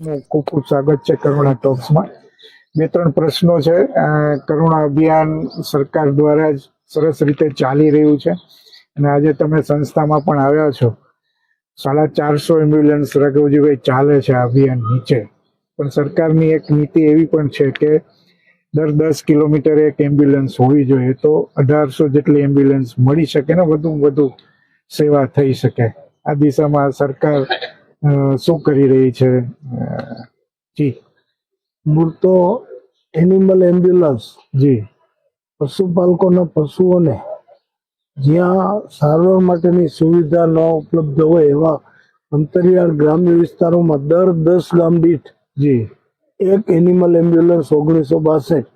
ખૂબ ખૂબ સ્વાગત છે કરુણા ટોક્સમાં. બે ત્રણ પ્રશ્નો છે. કરુણા અભિયાન સરકાર દ્વારા જ સરસ રીતે ચાલી રહ્યું છે. અને આજે તમે સંસ્થામાં પણ આવ્યા છો. સાડા ચારસો એમ્બ્યુલન્સ રઘુજીભાઈ ચાલે છે આ અભિયાન નીચે. પણ સરકારની એક નીતિ એવી પણ છે કે દર દસ કિલોમીટર એક એમ્બ્યુલન્સ હોવી જોઈએ. તો અઢારસો જેટલી એમ્બ્યુલન્સ મળી શકે ને વધુ વધુ સેવા થઈ શકે. આ દિશામાં સરકાર શું કરી રહી છે? જી. મૂળ તો એનિમલ એમ્બ્યુલન્સ જી પશુપાલકોના પશુઓને જ્યાં સારવાર માટેની સુવિધા ન ઉપલબ્ધ હોય એવા અંતરિયાળ ગ્રામ્ય વિસ્તારોમાં દર દસ ગામ દીઠ જી. એક એનિમલ એમ્બ્યુલન્સ ઓગણીસો બાસઠ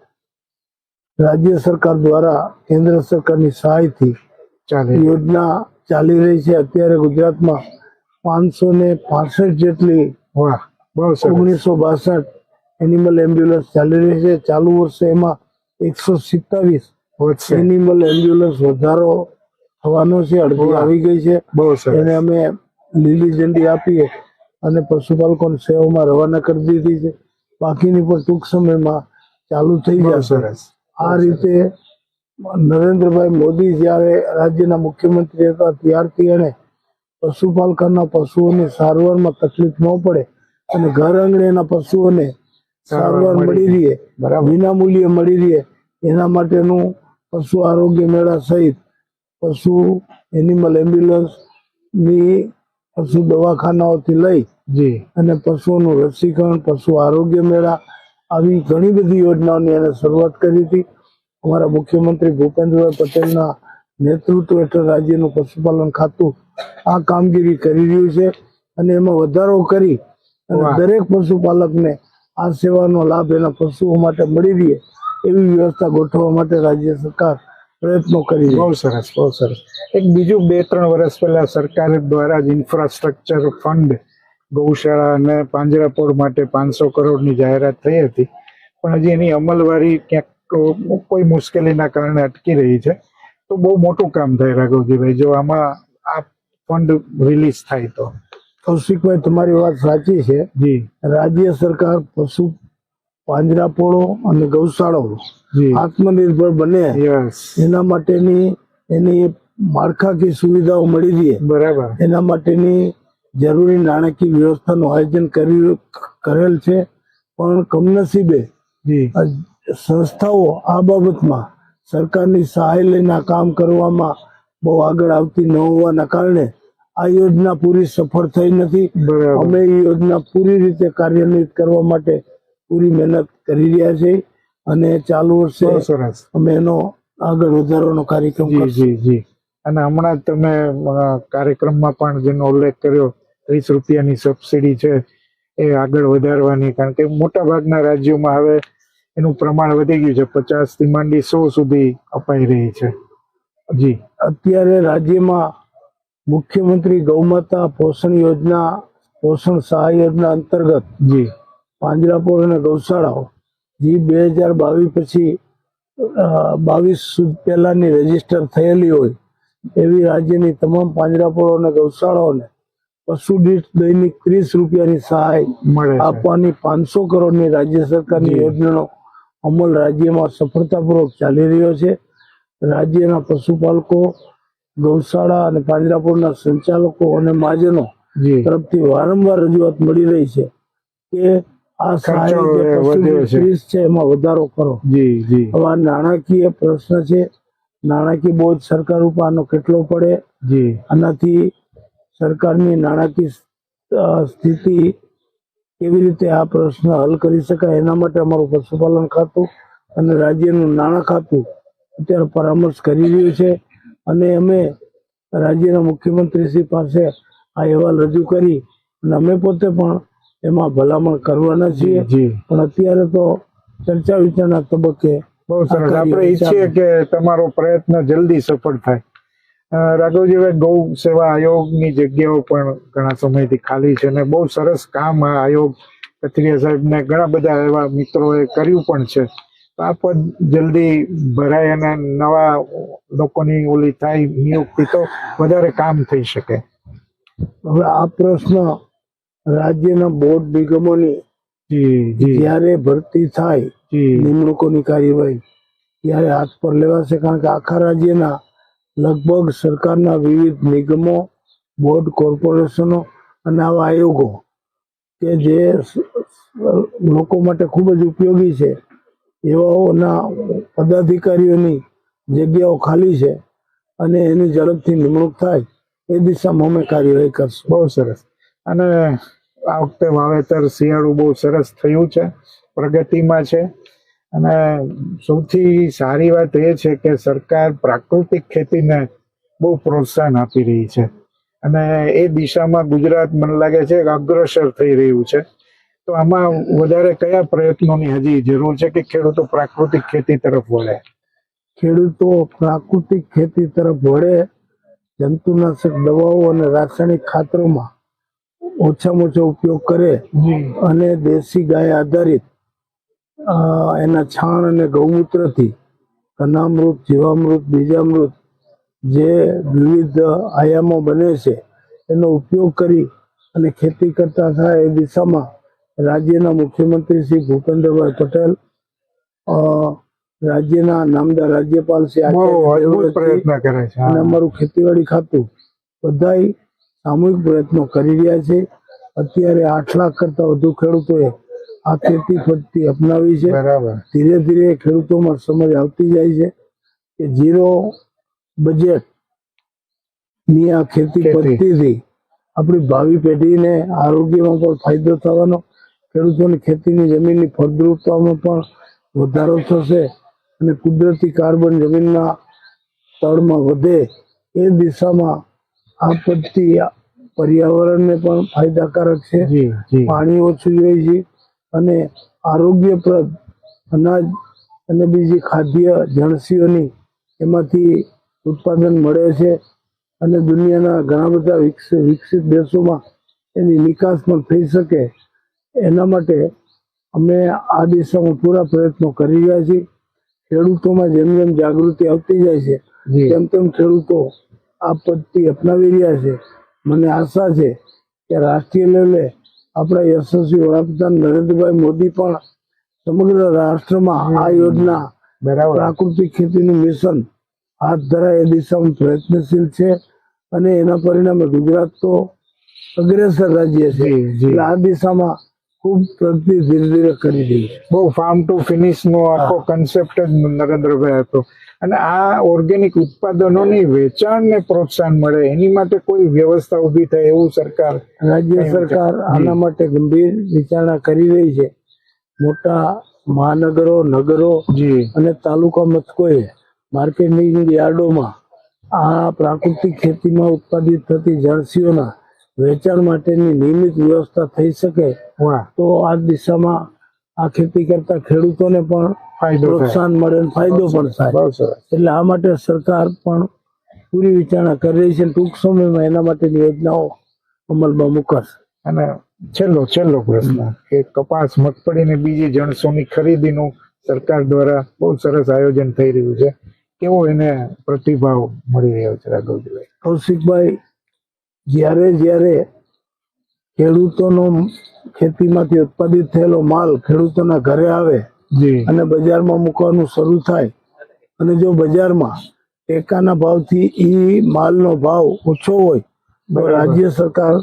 રાજ્ય સરકાર દ્વારા કેન્દ્ર સરકારની સહાયથી ચાલે. યોજના ચાલી રહી છે. અત્યારે ગુજરાતમાં પાંચસો ને પાસઠ જેટલી ઓગણીસો બાસઠ એનિમલ એમ્બ્યુલન્સ ચાલી રહી છે. ચાલુ વર્ષે એમાં એકસો સિત્તાવીસ એનિમલ એમ્બ્યુલન્સ વધારો થવાનો છે. અડધી આવી ગઈ છે. એને અમે લીલી ઝંડી આપીએ અને પશુપાલકોની સેવામાં રવાના કરી દીધી છે. બાકીની પણ ટૂંક સમયમાં ચાલુ થઈ જશે. આ રીતે નરેન્દ્રભાઈ મોદી જ્યારે રાજ્યના મુખ્યમંત્રી હતા ત્યારથી એણે પશુપાલકોના પશુઓને સારવારમાં તકલીફ ન પડે અને ઘર આંગણેના પશુઓને સારવાર મળી રહે. વિના મૂલ્યે મળી રહે. એના માટેનું પશુ આરોગ્ય મેળા સહિત પશુ એનિમલ એમ્બ્યુલન્સની પશુ દવાખાનાઓથી લઈ જી. અને પશુઓનું રસીકરણ પશુ આરોગ્ય મેળા આવી ઘણી બધી યોજનાઓની એને શરૂઆત કરી હતી. અમારા મુખ્યમંત્રી ભૂપેન્દ્રભાઈ પટેલના નેતૃત્વ હેઠળ રાજ્યનું પશુપાલન ખાતું આ કામગીરી કરી રહ્યું છે અને એમાં વધારો કરી અને. દરેક પશુપાલકને આ સેવાનો લાભ એના પશુઓ માટે મળી રહે એવી વ્યવસ્થા ગોઠવવા માટે રાજ્ય સરકાર પ્રયત્નો કરી બહુ સરસ બહુ સરસ. એક બીજું બે ત્રણ વર્ષ પહેલા સરકાર દ્વારા જ ઇન્ફ્રાસ્ટ્રક્ચર ફંડ ગૌશાળા અને પાંજરાપોળ માટે પાંચસો કરોડની જાહેરાત થઈ હતી. પણ હજી એની અમલવારી ક્યાંક કોઈ મુશ્કેલીના કારણે અટકી રહી છે. તો બહુ મોટું કામ થાય રાઘવજીભાઈ જો આમાં આ ફંડ રિલીઝ થાય તો. કૌશિકભાઈ તમારી વાત સાચી છે. જી. રાજ્ય સરકાર પશુ પાંજરાપોળો અને ગૌશાળાઓ આત્મનિર્ભર બને. એના માટેની એની માળખાકીય સુવિધાઓ મળી રહે. બરાબર. એના માટેની જરૂરી નાણાકીય વ્યવસ્થાનું આયોજન કર્યું કરેલ છે. પણ કમનસીબે સંસ્થાઓ આ બાબતમાં સરકારની સહાય લઈને કામ કરવામાં બહુ આગળ આવતી ન હોવાના કારણે આ યોજના પૂરી સફળ થઈ નથી. અમે એ યોજના પૂરી રીતે કાર્યાન્વિત કરવા માટે પૂરી મહેનત કરી રહ્યા છીએ અને ચાલુ વર્ષે અમે એનો આગળ વધારવાનો કાર્યક્રમ જી જી અને હમણાં તમે કાર્યક્રમમાં પણ જેનો ઉલ્લેખ કર્યો ત્રીસ રૂપિયાની સબસિડી છે એ આગળ વધારવાની કારણ કે મોટા ભાગના રાજ્યોમાં હવે એનું પ્રમાણ વધી ગયું છે. પચાસથી માંડી સો સુધી અપાઈ રહી છે. જી. અત્યારે રાજ્યમાં મુખ્યમંત્રી ગૌમાતા પોષણ યોજના પોષણ સહાય યોજના અંતર્ગત જે. પાંજરાપોળ અને ગૌશાળાઓ જે બે હજાર બાવીસ પછી બાવીસ પહેલાની રજિસ્ટર થયેલી હોય એવી રાજ્યની તમામ પાંજરાપોળો અને ગૌશાળાઓને પશુ દીઠ દૈનિક ત્રીસ રૂપિયાની સહાય આપવાની પાંચસો કરોડની રાજ્ય સરકારની યોજનાનો અમલ રાજ્યમાં સફળતાપૂર્વક ચાલી રહ્યો છે. રાજ્યના પશુપાલકો ગૌશાળા અને પાંજરાપોળના સંચાલકો અને માજનો તરફથી વારંવાર રજૂઆત મળી રહી છે કે આ સહાય છે. એમાં વધારો કરો. હવે આ નાણાકીય પ્રશ્ન છે. નાણાકીય બોજ સરકાર ઉપર આનો કેટલો પડે? આનાથી સરકારની નાણાકીય સ્થિતિ કેવી રીતે આ પ્રશ્ન હલ કરી શકાય એના માટે અમારું પશુપાલન ખાતું અને રાજ્યનું નાણાં ખાતું અત્યારે પરામર્શ કરી રહ્યું છે. અને અમે રાજ્યના મુખ્યમંત્રી શ્રી પાસે આ અહેવાલ રજૂ કરી અને અમે પોતે પણ એમાં ભલામણ કરવાના છીએ. પણ અત્યારે તો ચર્ચા વિચારના તબક્કે બહુ સરસ. આપણે ઈચ્છીએ કે તમારો પ્રયત્ન જલ્દી સફળ થાય. રાઘવજી ગૌ સેવા આયોગની જગ્યાઓ પણ ઘણા સમયથી ખાલી છે અને બહુ સરસ કામ આ આયોગ કથિરિયા સાહેબને ઘણા બધા એવા મિત્રોએ કર્યું પણ છે. આ પદ જલ્દી ભરાય અને નવા લોકોની ઓલી થાય નિયુક્તિ તો વધારે કામ થઈ શકે. હવે આ પ્રશ્ન રાજ્યના બોર્ડ નિગમોની જ્યારે ભરતી થાય નિમણૂકોની કાર્યવાહી ત્યારે હાથ પર લેવાશે કારણ કે આખા રાજ્યના લગભગ સરકારના વિવિધ નિગમો બોર્ડ કોર્પોરેશનો અને આવા આયોગો કે જે લોકો માટે ખૂબ જ ઉપયોગી છે. એવાઓના પદાધિકારીઓની જગ્યાઓ ખાલી છે અને એની ઝડપથી નિમણૂક થાય, એ દિશામાં અમે કાર્યવાહી કરશું. બહુ સરસ. અને આ વખતે વાવેતર શિયાળું બહુ સરસ થયું છે, પ્રગતિમાં છે. અને સૌથી સારી વાત એ છે કે સરકાર પ્રાકૃતિક ખેતીને બહુ પ્રોત્સાહન આપી રહી છે. અને એ દિશામાં ગુજરાત મને લાગે છે અગ્રસર થઈ રહ્યું છે. તો આમાં વધારે કયા પ્રયત્નોની હજી જરૂર છે કે ખેડૂતો પ્રાકૃતિક ખેતી તરફ વળે? ખેડૂતો પ્રાકૃતિક ખેતી તરફ વળે જંતુનાશક દવાઓ અને રાસાયણિક ખાતરોમાં ઓછામાં ઓછો ઉપયોગ કરે અને દેશી ગાય આધારિત એના છાણ અને ગૌમૂત્રથી કનામૃત જીવામૃત બીજામૃત જે વિવિધ આયામો બને છે એનો ઉપયોગ કરી અને ખેતી કરતા થાય એ દિશામાં રાજ્યના મુખ્યમંત્રી શ્રી ભૂપેન્દ્રભાઈ પટેલ રાજ્યના નામદાર રાજ્યપાલ શ્રી પ્રયત્ન કરે છે અને અમારું ખેતીવાડી ખાતું બધા સામૂહિક પ્રયત્નો કરી રહ્યા છે. અત્યારે આઠ લાખ કરતા વધુ ખેડૂતોએ આ ખેતી પદ્ધતિ અપનાવી છે. ધીરે ધીરે ખેડૂતોમાં સમજ આવતી જાય છે કે ઝીરો બજેટની આ ખેતી ખેતી. પદ્ધતિથી આપણી ભાવિ પેઢીને આરોગ્યમાં પણ ફાયદો થવાનો ખેડૂતોની ખેતીની જમીનની ફળદ્રુપતામાં પણ વધારો થશે અને કુદરતી કાર્બન જમીનના તળમાં વધે એ દિશામાં આ પદ્ધતિ પર્યાવરણને પણ ફાયદાકારક છે. પાણી ઓછું જોઈએ છે અને આરોગ્યપ્રદ અનાજ અને બીજી ખાદ્ય જણસીઓની એમાંથી ઉત્પાદન મળે છે અને દુનિયાના ઘણા બધા વિકસિત દેશોમાં એની નિકાસ પણ થઈ શકે એના માટે અમે આ દિશામાં પૂરા પ્રયત્નો કરી રહ્યા છીએ. ખેડૂતોમાં જેમ જેમ જાગૃતિ આવતી જાય છે તેમ તેમ ખેડૂતો આ પદ્ધતિ અપનાવી રહ્યા છે. મને આશા છે કે રાષ્ટ્રીય લેવલે આપણા યશસ્વી વડાપ્રધાન નરેન્દ્રભાઈ મોદી પણ સમગ્ર રાષ્ટ્રમાં આ યોજના પ્રાકૃતિક ખેતીનું મિશન હાથ ધરાય એ દિશામાં પ્રયત્નશીલ છે અને એના પરિણામે ગુજરાત તો અગ્રેસર રાજ્ય છે. આ દિશામાં ખૂબ પ્રગતિ ધીરે ધીરે કરી રહી છે. બહુ ફાર્મ ટુ ફિનિશ નો આખો કન્સેપ્ટ જ નરેન્દ્રભાઈ હતો. અને આ ઓર્ગેનિક ઉત્પાદનોની વેચાણને પ્રોત્સાહન મળે એની માટે કોઈ વ્યવસ્થા ઊભી થાય એવું સરકાર રાજ્ય સરકાર આના માટે ગંભીર વિચારણા કરી રહી છે. મોટા મહાનગરો નગરો જી. અને તાલુકા મથકોએ માર્કેટિંગ યાર્ડોમાં આ પ્રાકૃતિક ખેતીમાં ઉત્પાદિત થતી જળસીઓના વેચાણ માટેની નિયમિત વ્યવસ્થા થઈ શકે તો આ દિશામાં આ ખેતી કરતા ખેડૂતોને પણ પ્રોત્સાહન મળે ફાયદો પણ થાય. એટલે આ માટે સરકાર પણ પૂરી વિચારણા કરી રહી છે ટૂંક સમયમાં એના માટેની યોજનાઓ અમલમાં મુકાશે. અને છેલ્લો છેલ્લો પ્રશ્ન. કે કપાસ મગફળી ને બીજી જણસોની ખરીદીનું સરકાર દ્વારા બહુ સરસ આયોજન થઈ રહ્યું છે. કેવો એને પ્રતિભાવ મળી રહ્યો છે રાઘવજીભાઈ? કૌશિકભાઈ જ્યારે જ્યારે ખેડૂતોનો ખેતીમાંથી ઉત્પાદિત થયેલો માલ ખેડૂતોના ઘરે આવે અને બજારમાં મૂકવાનું શરૂ થાય અને જો બજારમાં ટેકાના ભાવથી ઈ માલનો ભાવ ઓછો હોય તો રાજ્ય સરકાર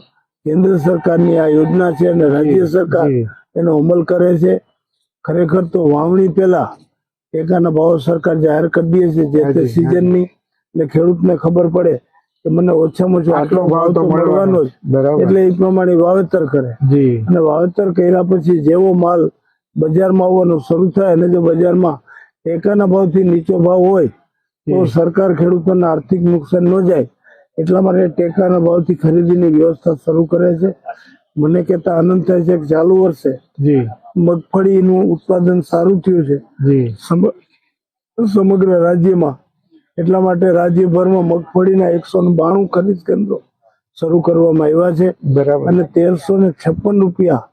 કેન્દ્ર સરકારની આ યોજના છે અને રાજ્ય સરકાર એનો અમલ કરે છે. ખરેખર તો વાવણી પહેલા ટેકાના ભાવ સરકાર જાહેર કરી દે છે જે તે સિઝનની એટલે ખેડૂતને ખબર પડે. કે મને ઓછામાં ઓછો આટલો ભાવ તો મળવાનો જ. એટલે એ પ્રમાણે વાવેતર કરે. અને વાવેતર કર્યા પછી જેવો માલ બજારમાં આવવાનો શરૂ થાય અને જો બજારમાં ટેકાના ભાવથી નીચો ભાવ હોય તો. સરકાર ખેડૂતોને આર્થિક નુકસાન ન જાય. એટલા માટે ટેકાના ભાવથી ખરીદીની વ્યવસ્થા શરૂ કરે છે. મને કહેતા આનંદ થાય છે કે ચાલુ વર્ષે મગફળીનું ઉત્પાદન સારું થયું છે. સમગ્ર રાજ્યમાં એટલા માટે રાજ્યભરમાં મગફળીના એકસો બાણું ખરીદ કેન્દ્રો શરૂ કરવામાં આવ્યા છે. બરાબર. અને તેરસો ને છપ્પન રૂપિયા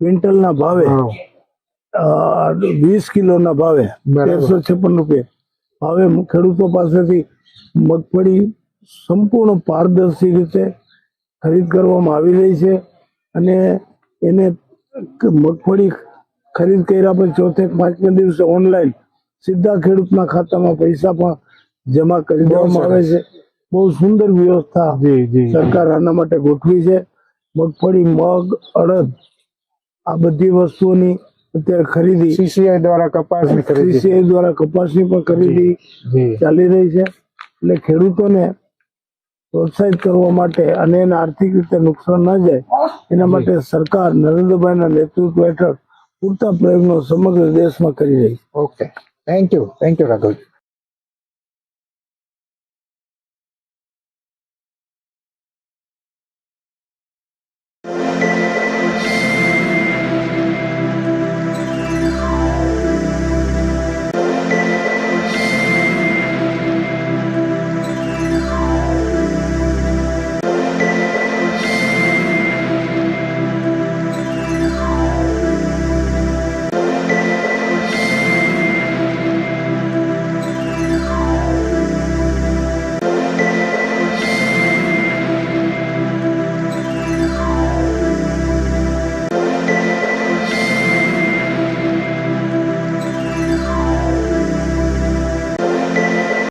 ક્વિન્ટલના ભાવે વીસ કિલોના ભાવે. તેરસો છપ્પન રૂપિયા ભાવે ખેડૂતો પાસેથી મગફળી સંપૂર્ણ પારદર્શી રીતે ખરીદ કરવામાં આવી રહી છે. અને એને મગફળી ખરીદ કર્યા પછી ચોથે પાંચમે દિવસે ઓનલાઈન સીધા ખેડૂતના ખાતામાં પૈસા પણ જમા કરી દેવામાં આવે છે. બહુ સુંદર વ્યવસ્થા સરકાર આના માટે ગોઠવી છે. મગફળી મગ અડદ આ બધી વસ્તુઓની અત્યારે ખરીદી. સીસીઆઈ દ્વારા કપાસની ખરીદી. CCI દ્વારા કપાસની પણ ખરીદી ચાલી રહી છે. એટલે ખેડૂતોને પ્રોત્સાહિત કરવા માટે અને એને આર્થિક રીતે નુકસાન ન જાય એના માટે સરકાર નરેન્દ્રભાઈના નેતૃત્વ હેઠળ પૂરતા પ્રયત્નો સમગ્ર દેશમાં કરી રહી છે. Okay. Thank you thank you Raghavji.